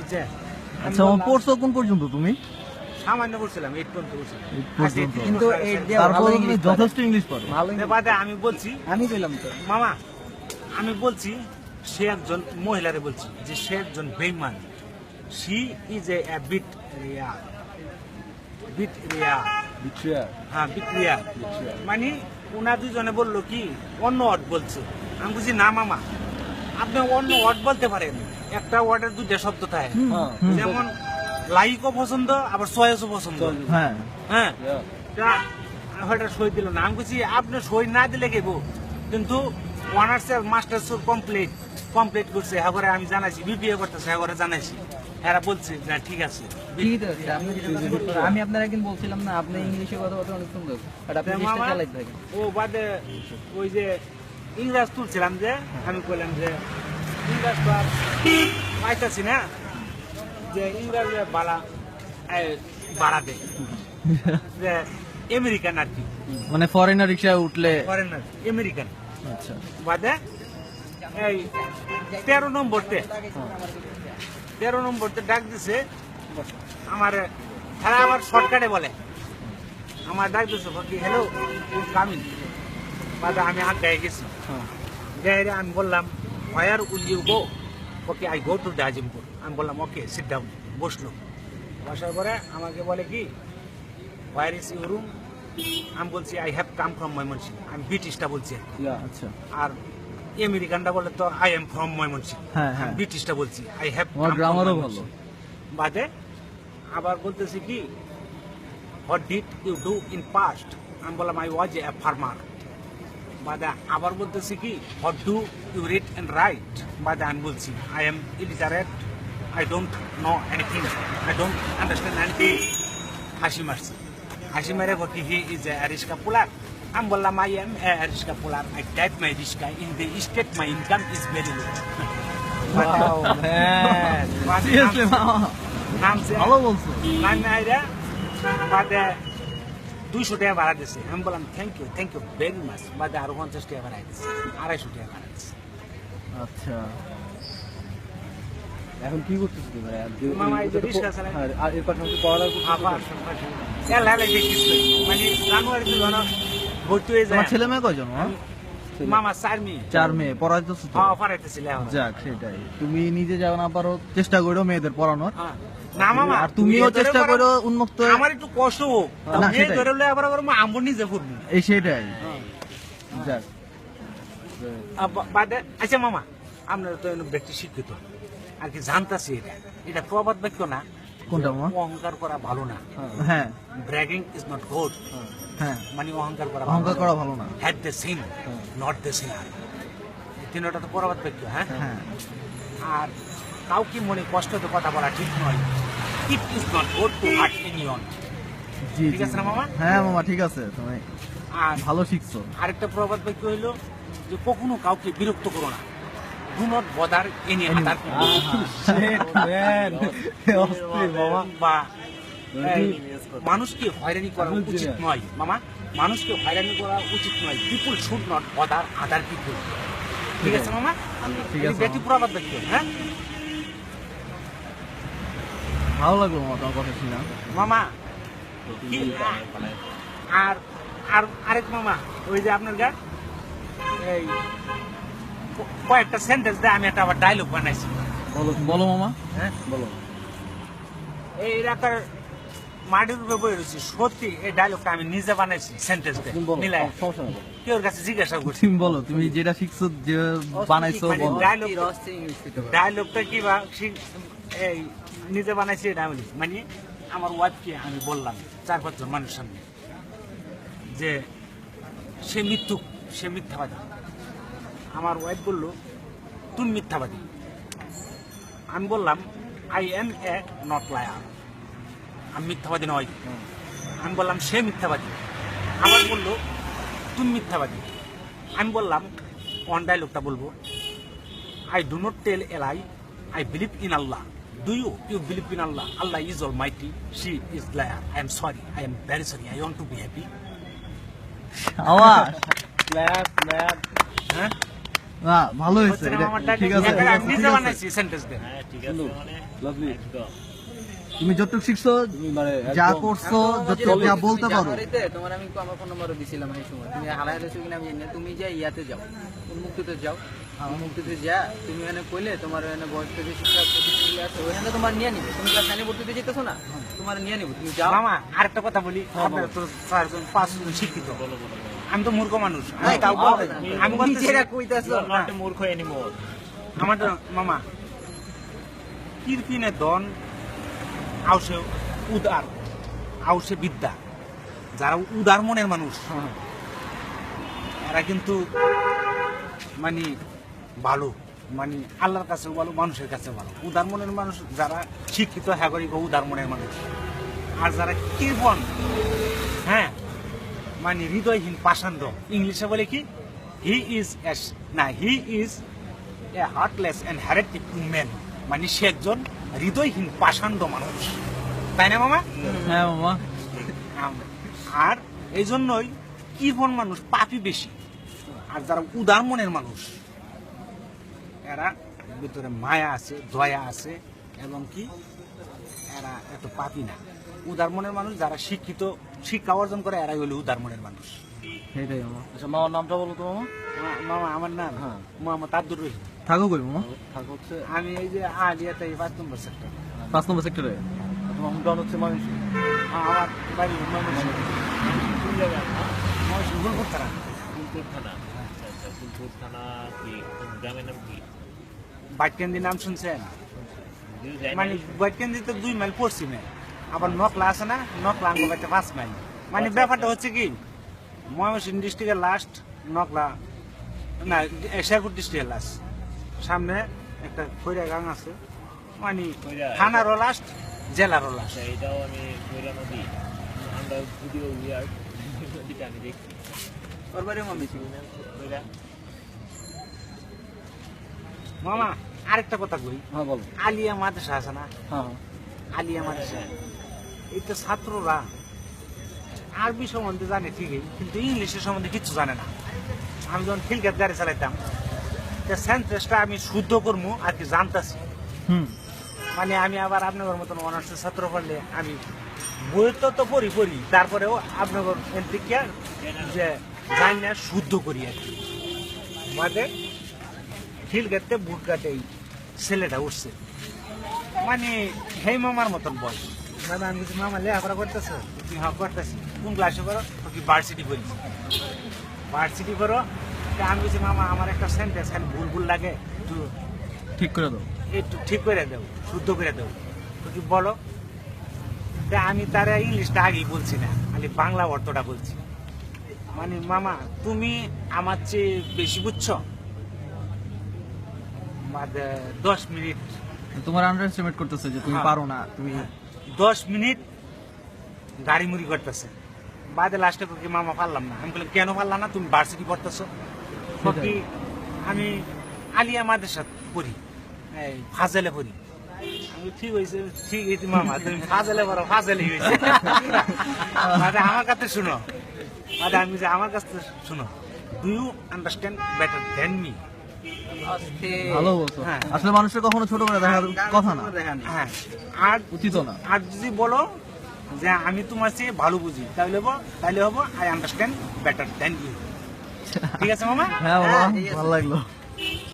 বুঝছে? আচ্ছা পড়ছো কোন পর্যন্ত তুমি? সামান্য বলছিলাম এইট পর্যন্ত বলছিলাম কিন্তু দিয়ে ভালো তুমি যথেষ্ট ইংলিশ পারো ভালো বাদে আমি বলছি আমি পেলাম তো। মামা আমি বলছি সে একজন মহিলারে বলছি যে সে একজন বেইমান। She is a betrayer betrayer হ্যাঁ বিক্রিয়া মানে ওনা দুজনে বলল কি অন্য ওয়ার্ড বলছে। আমি বুঝি না মামা আপনি অন্য ওয়ার্ড বলতে পারেন। একটা ওয়ার্ডের দুইটা শব্দ থাকে। হুম। যেমন লাইকও পছন্দ আবার সয়েসও পছন্দ। হ্যাঁ। হ্যাঁ। তা হয়তো সই দিল না। আমি বলছি আপনি সই না দিলে কেব কিন্তু অনার্স মাস্টার্স কমপ্লিট কমপ্লিট করছে। হ্যাঁ করে আমি জানাইছি বিবিএ করতেছে হ্যাঁ করে জানাইছি। এরা বলছে যে ঠিক আছে। আমি আপনার একদিন বলছিলাম না আপনি ইংলিশে কথা বলতে অনেক সুন্দর। ও বাদে ওই যে ইংরাজ তুলছিলাম যে আমি বললাম যে ইংরাজ পাইতাছি না যে ইংরাজ বাড়া এই, বাড়া দে যে আমেরিকান আর কি। মানে ফরেনার রিক্সায় উঠলে ফরেনার আমেরিকান। আচ্ছা। বাদে এই তেরো নম্বরতে তেরো নম্বরতে ডাক দিছে আমার তারা আবার শর্টকাটে বলে। আমার ডাক দিছে কি হ্যালো কামিং বাদে আমি আগে গেছি। গায়ে আমি বললাম will you go okay I go to Dajimpur আমি বললাম ওকে সিট ডাউন বসল। বসার পরে আমাকে বলে কি হোয়ার ইজ ইউ রুম আমি বলছি I have come from Mymensingh আমি ব্রিটিশটা বলছি আর আচ্ছা। আর আমেরিকানটা বলে তো আই এম ফ্রম ময়মনসিং। ব্রিটিশটা বলছি আই হ্যাভ তোমার গ্রামারও ভালো। বাদে আবার বলতেছি কি what did you do in past আমি বললাম আই ওয়াজ এ ফার্মার বাদে আবার বলতেছি কি what do you read and write বাদে আমি বলছি I am illiterate I don't know anything I don't understand anything হাসি মারছি। হাসি মেরে কি হি ইজ এ রিস্কা পুলার আমি বললাম আই এম এ রিস্কা পুলার আই টাইপ মাই রিস্কা in the state my income is very low মামা নামছে। ভালো বলছো। নামে আইরা বাদে দুইশো টাকা ভাড়া দিছে। আমি বললাম thank you thank you very much বাদে আরও পঞ্চাশ টাকা ভাড়া দিছে আড়াইশো টাকা ভাড়া দিছে। আচ্ছা। এখন কি করতেছিস তুমি? ভাই? আর মামা, এই যে রিক্সা চালায়। হ্যাঁ, আর এর পাশাপাশি পড়ালেখা করতেছিস? আবার এলা এলা দেখিস মানে জানুয়ারি তো ধরো ভর্তি হয়ে যায়। ছেলে মেয়ে কয়জন? মামা চার মেয়ে। চার মেয়ে পড়াইতেছো তো? হ্যাঁ এখন যাক সেটাই। তুমি নিজে যাও না পারো চেষ্টা করো মেয়েদের পড়ানোর। হ্যাঁ। না মামা আর তুমিও চেষ্টা করো উন্মুক্ত আমার একটু কষ্ট হোক। না, মেয়ে সেটাই। ধরে হলে আবার আবার আমবো নিজে করব এই সেটাই। যাক। বাদে আচ্ছা মামা আপনার তো ব্যক্তি শিক্ষিত। আর কি জানতাছি এটা। এটা প্রবাদ বাক্য না। কোনটা অহংকার করা ভালো না। হ্যাঁ। ব্র্যাগিং ইজ নট গুড হ্যাঁ। মানে অহংকার করা অহংকার করা ভালো না। Hate the sin not the sinner তিনটা তো প্রবাদ বাক্য হ্যাঁ? হ্যাঁ। আর কাউকে মনে কষ্ট তো কথা বলা ঠিক নয়। It is not good to hurt anyone জি ঠিক আছে না মামা? হ্যাঁ মামা ঠিক আছে তুমি আর ভালো শিখছো। আরেকটা প্রবাদ বাক্য হইল যে কখনো কাউকে বিরক্ত করো না। Do not bother any other. বা মানুষকে হয়রানি করা উচিত নয় মামা। মানুষকে হয়রানি করা উচিত নয়। People should not other other people ঠিক আছে মামা? ঠিক আছে, প্রবাদ বাক্য হ্যাঁ? ভালো লাগল মামা তোমার কথা শুনে। মামা আর আর আরেক মামা ওই যে আপনার গা এই কয়েকটা সেন্টেন্স দিয়ে আমি একটা আবার ডায়লগ বানাইছি। বলো বলো মামা। হ্যাঁ? বলো। এই এলাকার মাটির উপরে বই রয়েছে সত্যি এই ডায়লগটা আমি নিজে বানাইছি সেন্টেন্স বলো, মিলাই। কেউ কাছে জিজ্ঞাসা করছি। তুমি বলো তুমি যেটা শিখছো যে বানাইছো মানে। ডায়লগটা কি বা এই নিজে বানাইছি এটা আমি মানে আমার ওয়াইফকে আমি বললাম চার পাঁচজন মানুষের সামনে যে সে মিথ্যুক, সে মিথ্যাবাদী। আমার ওয়াইফ বলল তুমি মিথ্যাবাদী। আমি বললাম I am a not liar আমি মিথ্যাবাদী নয়। আমি বললাম, সে মিথ্যাবাদী। আবার বলল তুমি মিথ্যাবাদী। আমি বললাম অন ডায়লগটা বলব? I do not tell a I I in Allah. Do you? You believe in Allah. Allah is Almighty. She is liar. I am sorry. I am very sorry. I want to be happy. আওয়াজ Clap, clap. হ্যাঁ না ভালো হয়েছে হচ্ছে না এটা- মামার dialogue? ঠিক আছে আমি নিজে বানাইছি সেন্টেন্স দিয়ে হ্যাঁ ঠিক আছে মানে লাভলি একদম তুমি যতটুকু শিখছো মানে যা করছ যতটুকু যা বলতে পারো। তোমার আমি আমার ফোন নাম্বারও দিছিলাম এই সময়। তুমি হালাই হালাই কিনা আমি জানি তুমি যা ইয়াতে যাও উন্মুক্ততে যাও। উন্মুক্ততে যা তুমি এখানে কইলে তোমার এখানে বয়স্ক যে শিক্ষা প্রতিষ্ঠানগুলো আছে ওখানে তোমার নিয়ে নিবে। তুমি ক্লাস নাইনে ভর্তি দিতে যেতেছো না? তোমার নিয়ে নিবে। তুমি যাও। মামা আরেকটা কথা বলি। আপনারা তো চারজন পাঁচজন শিক্ষিত। বলো বলো আমি তো মূর্খ মানুষ। আমি নিজেরা কইতাছো। a মূর্খ anymore. আমার মামা কিরপিনে দন আউসে উদার আউসে বিদ্যা। যারা উদার মনের মানুষ, এরা কিন্তু মানে ভালো মানে আল্লাহর কাছে ভালো, মানুষের কাছে ভালো। উদার মনের মানুষ যারা শিক্ষিত হ্যাঁ করি উদার মনের মানুষ। আর যারা কৃপণ হ্যাঁ মানে হৃদয়হীন, পাষাণ্ড। ইংলিশে বলে কি? হি ইজ না he is a heartless and heretic man মানে সে একজন হৃদয়হীন পাষাণ্ড মানুষ। তাই না মামা? হ্যাঁ মামা। আর এই জন্যই কি কৃপণ মানুষ পাপি বেশি। আর যারা উদার মনের মানুষ এরা ভিতরে মায়া আছে দয়া আছে এবং কি? এরা এত পাপি না। উদার মনের মানুষ যারা শিক্ষিত শিক্ষা অর্জন করে এরাই হলো উদার মনের মানুষ। সেটাই মামা। আচ্ছা মামার নামটা বলো তো মামা। মামা আমার নাম? হ্যাঁ। মোহাম্মদ আব্দুর রহিম। থাকো কই মামা? থাক হচ্ছে আমি এই যে আলিয়াতে এই পাঁচ নম্বর সেক্টর পাঁচ নম্বর সেক্টরে তোমার হোমটাউন হচ্ছে মানুষ। আমার বাড়ি ময়মনসিংহ কোন জায়গায়? ময়মনসিংহ গুলপুর থানা। ফুলপুর থানা। আচ্ছা আচ্ছা ফুলপুর থানা কি? গ্রামের নাম কি? বাইটকেন্দি নাম শুনছেন? মানে তো দুই মাইল পশ্চিমে। আবার নকলা আছে না? নকলা আঙ্গ বাইতে পাঁচ মাইল। মানে ব্যাপারটা হচ্ছে কি? ময়মনসিংহ ডিস্ট্রিক্টের লাস্ট নকলা না শেরপুর ডিস্ট্রিক্টের লাস্ট সামনে একটা খৈরা গাং আছে। মানে খৈরা- থানারও লাস্ট জেলারও লাস্ট। আচ্ছা এটাও আমি কইরা নদী আমরা ভিডিও নদীটা আমি দেখছি ওর বাড়ি মামি ছিল। মামা আরেকটা কথা কই। হ্যাঁ বলো। আলিয়া মাদ্রাসা আছে না? হ্যাঁ হ্যাঁ। আলিয়া মাদ্রাসা। এই তো ছাত্ররা আরবি সম্বন্ধে জানে ঠিকই কিন্তু ইংলিশের সম্বন্ধে কিছু জানে না। আমি যখন ফিলকাত গাড়ি চালাইতাম সেন্টেন্সটা আমি শুদ্ধ করব আর কি জানতাছি। হুম। মানে আমি আবার আপনাদের মতন অনার্সের ছাত্র পড়লে আমি বই তো তো পড়ি পড়ি। তারপরেও আপনাদের এন্ত্রিকা যে জানি না শুদ্ধ করি আর কি। মাঝে ফিল কাটতে বুট কাটে এই ছেলেটা উঠছে। মানে হেই মামার মতন বল দাদা আমি বলছি, মামা লেখাপড়া করতেছো? তুমি হ্যাঁ করতেছি। কোন ক্লাসে করো কি ভার্সিটি করি ভার্সিটি করো আমি বলছি মামা আমার একটা সেন্টেন্স খালি ভুল ভুল লাগে একটু ঠিক করে দাও। একটু ঠিক করে দেও শুদ্ধ করে দেও। তো কি বলো? তা আমি তারা ইংলিশটা আগেই বলছি না খালি বাংলা অর্থটা বলছি। মানে মামা তুমি আমার চেয়ে বেশি বুঝছ? দশ মিনিট। তোমার আন্ডার এস্টিমেট করতেছে যে তুমি হ্যাঁ। পারো না তুমি দশ মিনিট গাড়ি মুড়ি করতেছে। বাদে লাস্টে মামা পারলাম না। আমি বললাম কেন পারলাম না? তুমি ভার্সিটি পড়তেছো। আমি আলিয়া মাদ্রাসা পড়ি। এই ফাজেলে পড়ি। আমি ঠিক হয়েছে ঠিক হয়েছে মামা তুমি ফাজেলে পড়ো ফাজেলে হয়েছে মানে আমার কাছে শুনো। মানে আমি যে আমার কাছে শুনো do you understand better than me ভালো বলছো। হ্যাঁ। আসলে মানুষের কখনো ছোট করে দেখা কথা না। হ্যাঁ। আর উচিত না। আর যদি বলো যে আমি তোমার চেয়ে ভালো বুঝি তাহলে হব তাহলে হব I understand better than you ঠিক আছে মামা? হ্যাঁ বাবা ভালো লাগল।